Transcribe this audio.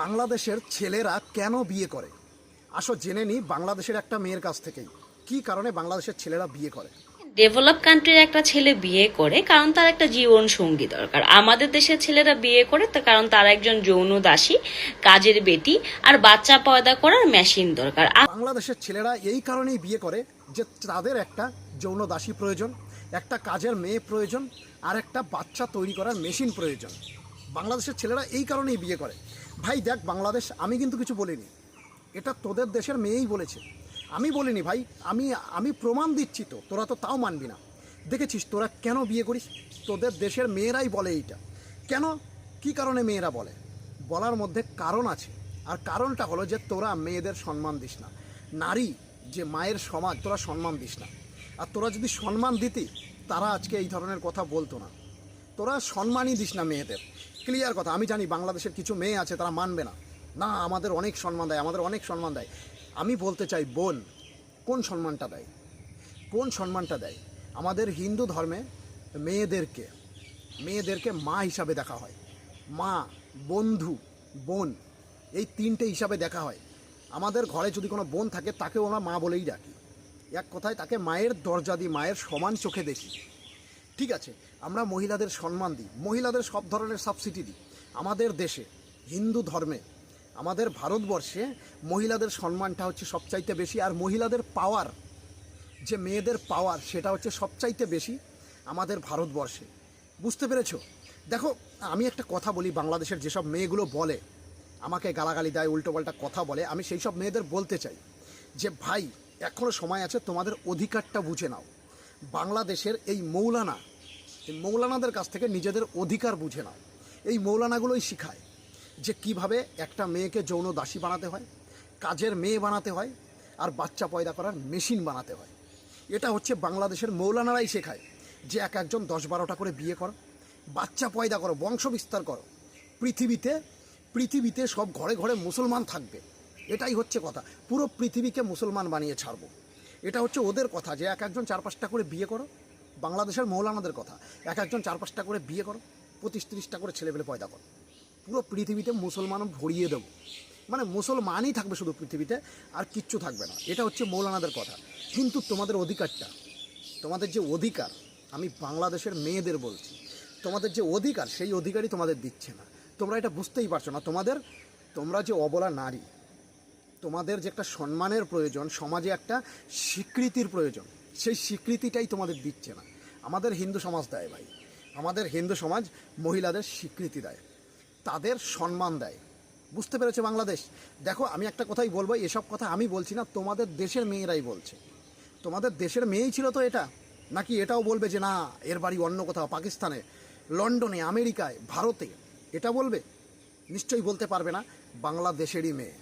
বাংলাদেশের ছেলেরা কেন বিয়ে করে? আসো জেনে নিই বাংলাদেশের একটা মেয়ের কাছ থেকেই। কি কারণে বাংলাদেশের ছেলেরা বিয়ে করে? ডেভেলপ কান্ট্রির একটা ছেলে বিয়ে করে কারণ তার একটা জীবন সঙ্গী দরকার। আমাদের দেশের ছেলেরা বিয়ে করে তো কারণ তার একজন যৌন দাসী কাজের বেটি আর বাচ্চা পয়দা করার মেশিন দরকার। বাংলাদেশের ছেলেরা এই কারণেই বিয়ে করে যে তাদের একটা যৌন দাসী প্রয়োজন একটা কাজের মেয়ে প্রয়োজন আর একটা বাচ্চা তৈরি করার মেশিন প্রয়োজন। বাংলাদেশের ছেলেরা এই কারণেই বিয়ে করে। ভাই দেখ, বাংলাদেশ, আমি কিন্তু কিছু বলিনি। এটা তোদের দেশের মেয়েই বলেছে। আমি বলিনি ভাই, আমি আমি প্রমাণ দিচ্ছি তো, তোরা তো তাও মানবি না। দেখেছিস তোরা কেন বিয়ে করিস? তোদের দেশের মেয়েরাই বলে এইটা। কেন? কি কারণে মেয়েরা বলে? বলার মধ্যে কারণ আছে। আর কারণটা হলো যে তোরা মেয়েদের সম্মান দিস না। নারী যে মায়ের সমাজ, তোরা সম্মান দিস না। আর তোরা যদি সম্মান দিতি, তারা আজকে এই ধরনের কথা বলতো না। তোরা সম্মানই দিস না মেয়েদের। ক্লিয়ার কথা, আমি জানি বাংলাদেশের কিছু মেয়ে আছে, তারা মানবে না। না, আমাদের অনেক সম্মান দেয়, আমাদের অনেক সম্মান দেয়। আমি বলতে চাই, বোন, কোন সম্মানটা দেয়? কোন সম্মানটা দেয়? আমাদের হিন্দু ধর্মে মেয়েদেরকে মেয়েদেরকে মা হিসাবে দেখা হয়। মা, বন্ধু, বোন, এই তিনটে হিসাবে দেখা হয়। আমাদের ঘরে যদি কোনো বোন থাকে, তাকেও আমরা মা বলেই ডাকি। এক কথায় তাকে মায়ের দরজা দিই, মায়ের সমান চোখে দেখি। ঠিক আছে, আমরা মহিলাদের সম্মান দিই, মহিলাদের সব ধরনের সাবসিডি দিই। আমাদের দেশে, হিন্দু ধর্মে, আমাদের ভারতবর্ষে মহিলাদের সম্মানটা হচ্ছে সবচাইতে বেশি আর মহিলাদের পাওয়ার যে মেয়েদের পাওয়ার সেটা হচ্ছে সবচাইতে বেশি আমাদের ভারতবর্ষে। বুঝতে পেরেছ? দেখো, আমি একটা কথা বলি, বাংলাদেশের যেসব মেয়েগুলো বলে, আমাকে গালাগালি দেয় উল্টোপাল্টা কথা বলে, আমি সেই সব মেয়েদের বলতে চাই যে, ভাই এখনও সময় আছে, তোমাদের অধিকারটা বুঝে নাও। বাংলাদেশের এই মৌলানা, এই মৌলানাদের কাছ থেকে নিজেদের অধিকার বুঝে নাও। এই মৌলানাগুলোই শিখায় যে কীভাবে একটা মেয়েকে যৌন দাসী বানাতে হয়, কাজের মেয়ে বানাতে হয়, আর বাচ্চা পয়দা করার মেশিন বানাতে হয়। এটা হচ্ছে বাংলাদেশের মৌলানারাই শেখায় যে এক একজন দশ বারোটা করে বিয়ে করো, বাচ্চা পয়দা করো বংশ বিস্তার করো। পৃথিবীতে পৃথিবীতে সব ঘরে ঘরে মুসলমান থাকবে। এটাই হচ্ছে কথা। পুরো পৃথিবীকে মুসলমান বানিয়ে ছাড়বো। এটা হচ্ছে ওদের কথা যে এক একজন চার পাঁচটা করে বিয়ে করো, বাংলাদেশের মৌলানাদের কথা। এক একজন চার পাঁচটা করে বিয়ে করো, পঁচিশ তিরিশটা করে ছেলেপেলে পয়দা করো। পুরো পৃথিবীতে মুসলমান ভরিয়ে দেবো। মানে মুসলমানই থাকবে শুধু পৃথিবীতে আর কিচ্ছু থাকবে না। এটা হচ্ছে মৌলানাদের কথা। কিন্তু তোমাদের অধিকারটা, তোমাদের যে অধিকার, আমি বাংলাদেশের মেয়েদের বলছি, তোমাদের যে অধিকার, সেই অধিকারই তোমাদের দিচ্ছে না। তোমরা এটা বুঝতেই পারছ না। তোমাদের, তোমরা যে অবলা নারী তোমাদের যে একটা সম্মানের প্রয়োজন, সমাজে একটা স্বীকৃতির প্রয়োজন, সেই স্বীকৃতিটাই তোমাদের দিচ্ছে না। আমাদের হিন্দু সমাজ দেয় ভাই। আমাদের হিন্দু সমাজ মহিলাদের স্বীকৃতি দেয়, তাদের সম্মান দেয়। বুঝতে পেরেছে বাংলাদেশ? দেখো, আমি একটা কথাই বলব, এসব কথা আমি বলছি না, তোমাদের দেশের মেয়েরাই বলছে। তোমাদের দেশের মেয়েই ছিল তো এটা, নাকি এটাও বলবে যে না, এর বাড়ি অন্য কোথাও, পাকিস্তানে, লন্ডনে, আমেরিকায়, ভারতে, এটা বলবে? নিশ্চয়ই বলতে পারবে না, বাংলাদেশেরই মেয়ে।